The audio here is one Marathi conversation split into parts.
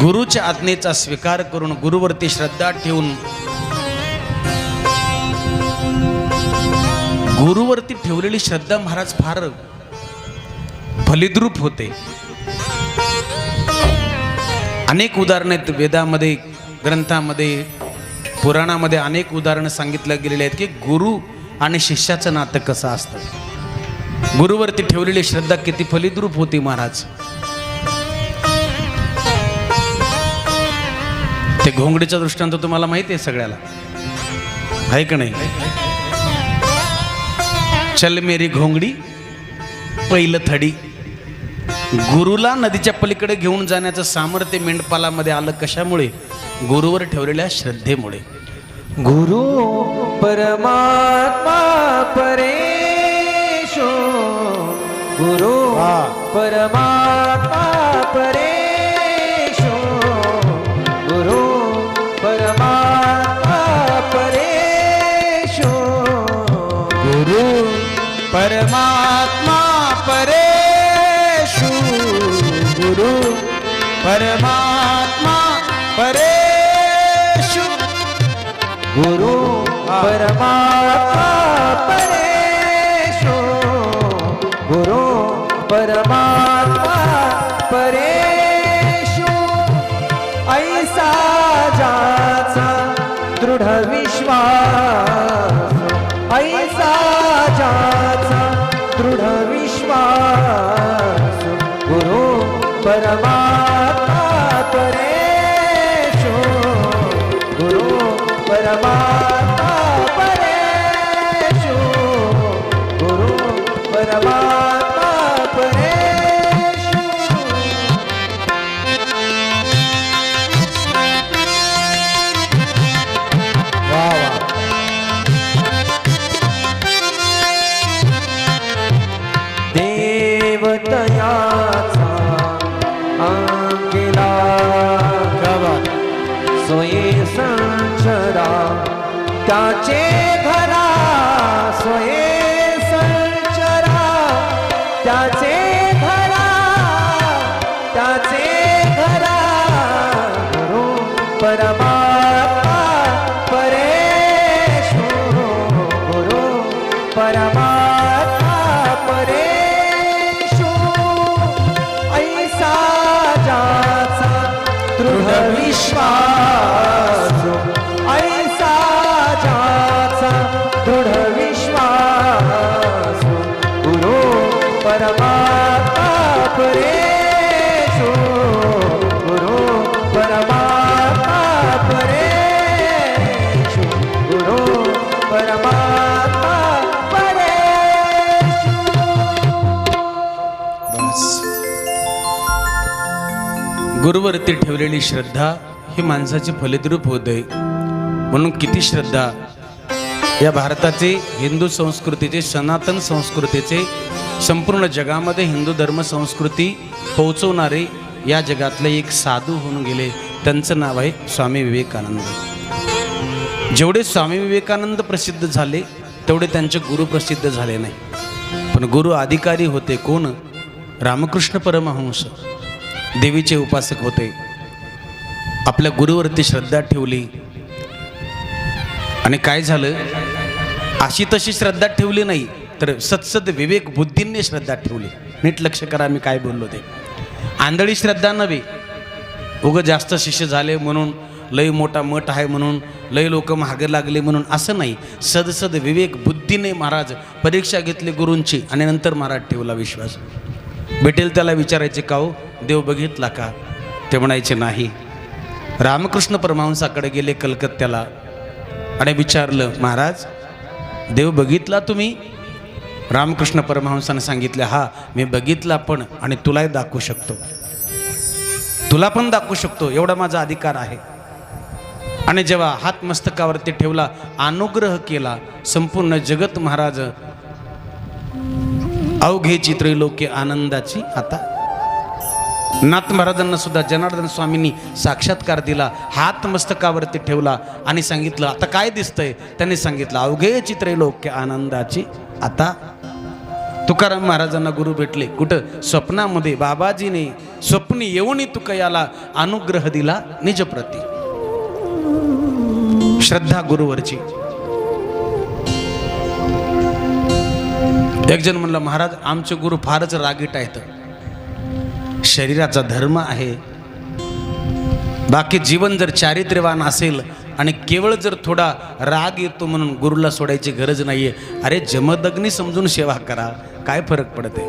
गुरुच्या आज्ञेचा स्वीकार करून गुरुवरती श्रद्धा ठेवून गुरुवरती ठेवलेली श्रद्धा महाराज फार फलिद्रूप होते. अनेक उदाहरणं आहेत. वेदामध्ये ग्रंथामध्ये पुराणामध्ये अनेक उदाहरणं सांगितलं गेलेली आहेत की गुरु आणि शिष्याचं नातं कसं असतं? गुरुवरती ठेवलेली श्रद्धा किती फलिद्रूप होती महाराज. ते घोंगडीचा दृष्टांत तुम्हाला माहिती आहे सगळ्याला. आहे का नाही? चल मेरी घोंगडी पहिलं थडी. गुरुला नदीच्या पलीकडे घेऊन जाण्याचं सामर्थ्य मेंढपालामध्ये आलं कशामुळे? गुरुवर ठेवलेल्या श्रद्धेमुळे. गुरु परमात्मा परेशो. गुरु परमात्मा परमात्मा परेशु गुरु। परमात्मा परेशु गुरु। परमात्मा परेशु गुरु। परमात्मा परेशु ऐसा जाचा दृढवी परमात्मा परेशो गुरु परमात्मा त्याचे घरा सोये संचरा. त्याचे घरा त्याचे घरा गुरु परमात्मा परेशो गुरु परमात्मा परेशो. ऐसा जाचा दृढ विश्वास. ऐसा गुरुवरती ठेवलेली श्रद्धा ही फलद्रूप होत होते. म्हणून किती श्रद्धा. या भारताचे हिंदू संस्कृतीचे सनातन संस्कृतीचे संपूर्ण जगामध्ये हिंदू धर्म संस्कृती पोहोचवणारे या जगातले एक साधू होऊन गेले. त्यांचं नाव आहे स्वामी विवेकानंद. जेवढे स्वामी विवेकानंद प्रसिद्ध झाले तेवढे त्यांचे गुरु प्रसिद्ध झाले नाही. पण गुरु अधिकारी होते कोण? रामकृष्ण परमहंस. देवीचे उपासक होते. आपल्या गुरुवरती श्रद्धा ठेवली. आणि काय झालं? अशी तशी श्रद्धा ठेवली नाही तर सत्सद विवेक बुद्धींनी श्रद्धा ठेवली. नीट लक्ष करा मी काय बोललो ते. आंधळी श्रद्धा नव्हे. उगं जास्त शिष्य झाले म्हणून लय मोठा मठ आहे म्हणून लय लोक महागे लागले म्हणून असं नाही. सदसद विवेक बुद्धीने महाराज परीक्षा घेतली गुरूंची आणि नंतर महाराज ठेवला विश्वास. भेटेल त्याला विचारायचे का हो? देव बघितला का? ते म्हणायचे नाही. रामकृष्ण परमहंसाकडे गेले कलकत्त्याला आणि विचारलं महाराज देव बघितला तुम्ही? रामकृष्ण परमहंसानं सांगितलं हा मी बघितला पण आणि तुलाही दाखवू शकतो. तुला पण दाखवू शकतो एवढा माझा अधिकार आहे. आणि जेव्हा हात मस्तकावरती ठेवला अनुग्रह केला संपूर्ण जगत महाराज अवघे चित्रलोके आनंदाची आता नाथ महाराजांना सुद्धा जनार्दन स्वामींनी साक्षात्कार दिला हात मस्तकावरती ठेवला आणि सांगितलं आता काय दिसतंय? त्यांनी सांगितलं अवघे चित्रलोक्य आनंदाची आता तुकाराम महाराजांना गुरु भेटले. कुठं? स्वप्नामध्ये बाबाजीने स्वप्न येऊनही तुका याला अनुग्रह दिला निजप्रती श्रद्धा गुरुवरची. एक जण म्हणला महाराज आमचे गुरु फारच रागीट आहेत. शरीराचा धर्म आहे. बाकी जीवन जर चारित्र्यवान असेल आणि केवळ जर थोडा राग येतो म्हणून गुरुला सोडायची गरज नाहीये अरे जमदग्नी समजून सेवा करा काय फरक पडते?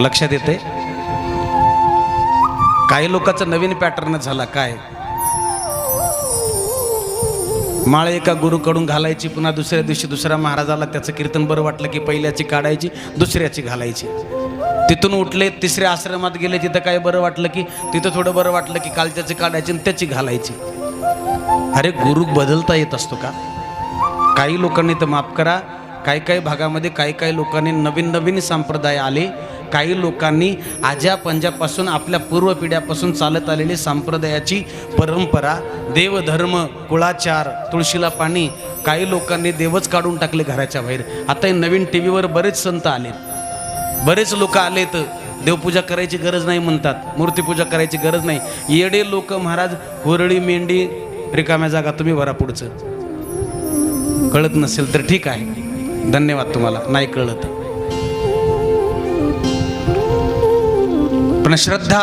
लक्षात येते काही लोकांचा नवीन पॅटर्न झाला काय? माळ एका गुरुकडून घालायची पुन्हा दुसऱ्या दिवशी दुसऱ्या महाराजाला त्याचं कीर्तन बरं वाटलं की पहिल्याची काढायची दुसऱ्याची घालायची. तिथून उठले तिसऱ्या आश्रमात गेले तिथं काय बरं वाटलं की तिथं थोडं बरं वाटलं की काल त्याची काढायची आणि त्याची घालायची. अरे गुरु बदलता येत असतो का? काही लोकांनी तर माफ करा. काही काही भागामध्ये काही काही लोकांनी नवीन नवीन संप्रदाय आले. काही लोकांनी आज्या पंजापासून आपल्या पूर्व पिढ्यापासून चालत आलेली संप्रदायाची परंपरा देवधर्म कुळाचार तुळशीला पाणी काही लोकांनी देवच काढून टाकले घराच्या बाहेर. आता हे नवीन टी व्हीवर बरेच संत आलेत. बरेच लोक आलेत. देवपूजा करायची गरज नाही म्हणतात. मूर्तीपूजा करायची गरज नाही. येडे लोक महाराज हुरळी मेंढी रिकाम्या जागा तुम्ही भरा पुढचं. कळत नसेल तर ठीक आहे. धन्यवाद तुम्हाला. नाही कळत पण श्रद्धा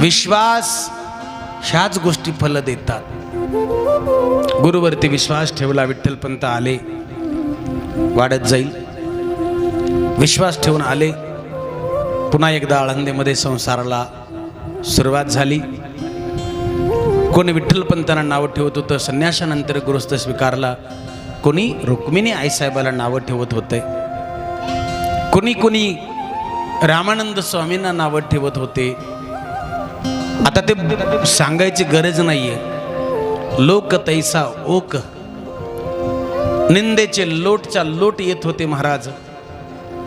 विश्वास ह्याच गोष्टी फल देतात. गुरुवरती विश्वास ठेवला विठ्ठलपंत आले. वाढत जाईल. विश्वास ठेवून आले. पुन्हा एकदा आळंदीमध्ये संसाराला सुरुवात झाली. कोणी विठ्ठलपंतांना नावं ठेवत होतं संन्यासानंतर गुरुस्थ स्वीकारला. कोणी रुक्मिणी आईसाहेबाला नावं ठेवत होते. कोणी कोणी रामानंद स्वामींना नावं ठेवत होते. आता ते सांगायची गरज नाहीये. लोक तैसा ओक. निंदेचे लोटच्या लोट येत होते महाराज.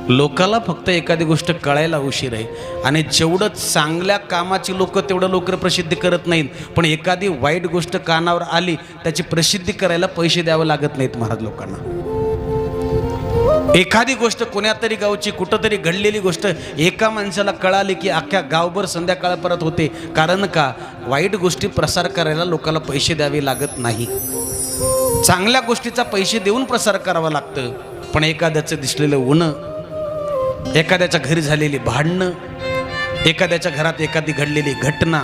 लोकाला फक्त एखादी गोष्ट कळायला उशीर आहे. आणि जेवढं चांगल्या कामाची लोक तेवढं लवकर प्रसिद्धी करत नाहीत. पण एखादी वाईट गोष्ट कानावर आली त्याची प्रसिद्धी करायला पैसे द्यावे लागत नाहीत महाराज लोकांना. एखादी गोष्ट कोण्यातरी गावची कुठंतरी घडलेली गोष्ट एका माणसाला कळाली की अख्ख्या गावभर संध्याकाळ परत होते. कारण का? वाईट गोष्टी प्रसार करायला लोकांना पैसे द्यावे लागत नाही. चांगल्या गोष्टीचा पैसे देऊन प्रसार करावा लागतं. पण एखाद्याचं दिसलेलं उणं एखाद्याच्या घरी झालेली भांडणं एखाद्याच्या घरात एखादी घडलेली घटना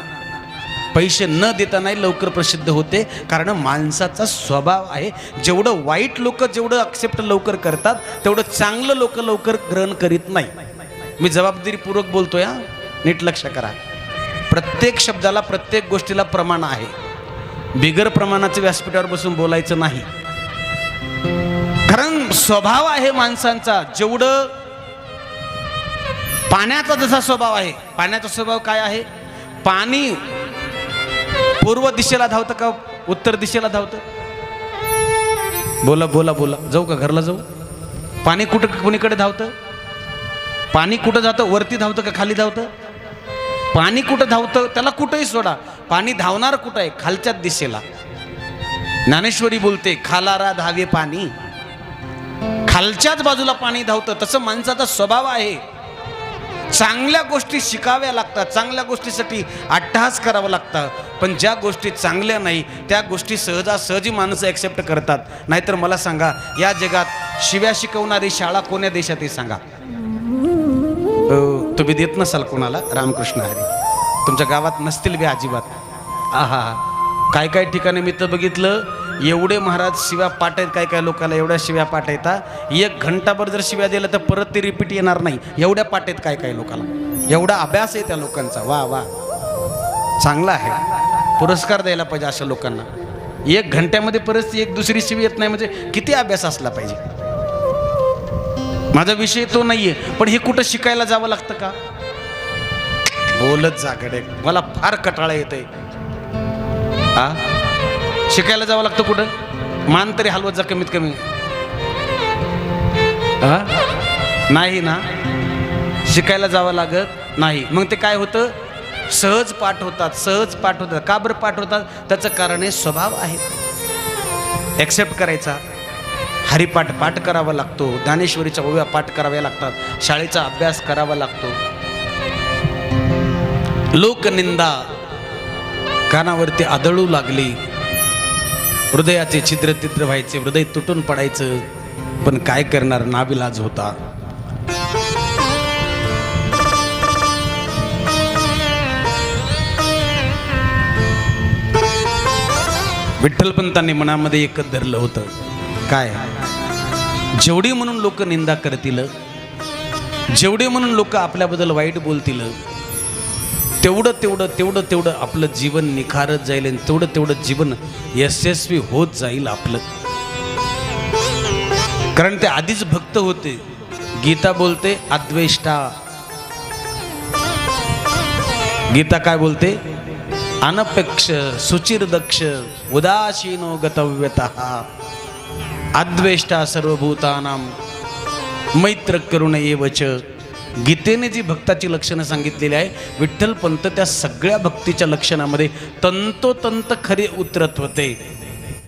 पैसे न देता नाही लवकर प्रसिद्ध होते कारण माणसाचा स्वभाव आहे जेवढं वाईट लोक जेवढं अक्सेप्ट लवकर करतात तेवढं चांगलं लोक लवकर ग्रहण करीत नाही. मी जबाबदारीपूर्वक बोलतोय हा. नीट लक्ष करा. प्रत्येक शब्दाला प्रत्येक गोष्टीला प्रमाण आहे. बिगर प्रमाणाचं व्यासपीठावर बसून बोलायचं नाही. कारण स्वभाव आहे माणसांचा जेवढं पाण्याचा जसा स्वभाव आहे पाण्याचा स्वभाव काय आहे? पाणी पूर्व दिशेला धावतं का उत्तर दिशेला धावतं? बोला बोला बोला. जाऊ का घरला जाऊ? पाणी कुठं कुणीकडे धावतं? पाणी कुठं जातं? वरती धावतं का खाली धावतं? पाणी कुठं धावतं? त्याला कुठंही सोडा. पाणी धावणार कुठं आहे? खालच्याच दिशेला. ज्ञानेश्वरी बोलते खालारा धावे पाणी. खालच्याच बाजूला पाणी धावतं. तसं माणसाचा स्वभाव आहे. चांगल्या गोष्टी शिकाव्या लागतात. चांगल्या गोष्टीसाठी अट्टहास करावं लागतं. पण ज्या गोष्टी चांगल्या नाही त्या गोष्टी सहजासहजी माणसं ॲक्सेप्ट करतात. नाहीतर मला सांगा या जगात शिव्या शिकवणारी शाळा कोण्या देशात आहे सांगा तुम्ही देत नसाल कोणाला? रामकृष्ण हरी. तुमच्या गावात नसतील बी अजिबात. आहा. काय काय ठिकाणी मी तर बघितलं एवढे महाराज शिव्या पाठ आहेत काय काय लोकांना एवढ्या शिव्या पाठ एक घंटाभर जर शिव्या दिल्या तर परत ते रिपीट येणार नाही. एवढ्या पाठेत आहेत काय काय लोकांना एवढा अभ्यास आहे त्या लोकांचा. वा वा. चांगला आहे. पुरस्कार द्यायला पाहिजे अशा लोकांना. एक घंट्यामध्ये परत एक दुसरी शिवी येत नाही म्हणजे किती अभ्यास असला पाहिजे? माझा विषय तो नाही आहे पण हे कुठं शिकायला जावं लागतं का? बोलत जाकडे मला फार कटाळा येत हा शिकायला जावं लागतं कुठं? मान तरी हलवत जा कमीत कमी. नाही ना. शिकायला जावं लागत नाही. मग ते काय होतं? सहज पाठ होतात सहज पाठ होतात. का बरं पाठ होतात? त्याचं कारण हे स्वभाव आहे. ॲक्सेप्ट करायचा. हरिपाठ पाठ करावा लागतो. ज्ञानेश्वरीच्या ओव्या पाठ कराव्या लागतात. शाळेचा अभ्यास करावा लागतो. लोकनिंदा. कानावरती आदळू लागली. हृदयाचे छिद्र तिद्र व्हायचे हृदय तुटून पडायचं. पण काय करणार? नाविलाज होता. विठ्ठलपंतांनी मनामध्ये एकच धरलं होतं. काय? जेवढी म्हणून लोक निंदा करतील जेवढे म्हणून लोक आपल्याबद्दल वाईट बोलतील तेवढं तेवढं तेवढं तेवढं आपलं जीवन निखारत जाईल आणि तेवढं तेवढं जीवन यशस्वी होत जाईल आपलं. कारण ते आधीच भक्त होते. गीता बोलते अद्वेष्टा. गीता काय बोलते? अनपेक्ष सुचिरदक्ष उदासीनो गतव्यत. अद्वेष्टा सर्वभूतानां मैत्र करुण एवच गीतेने जी भक्ताची लक्षणं सांगितलेली आहे विठ्ठलपंत त्या सगळ्या भक्तीच्या लक्षणामध्ये तंतोतंत खरे उतरत होते.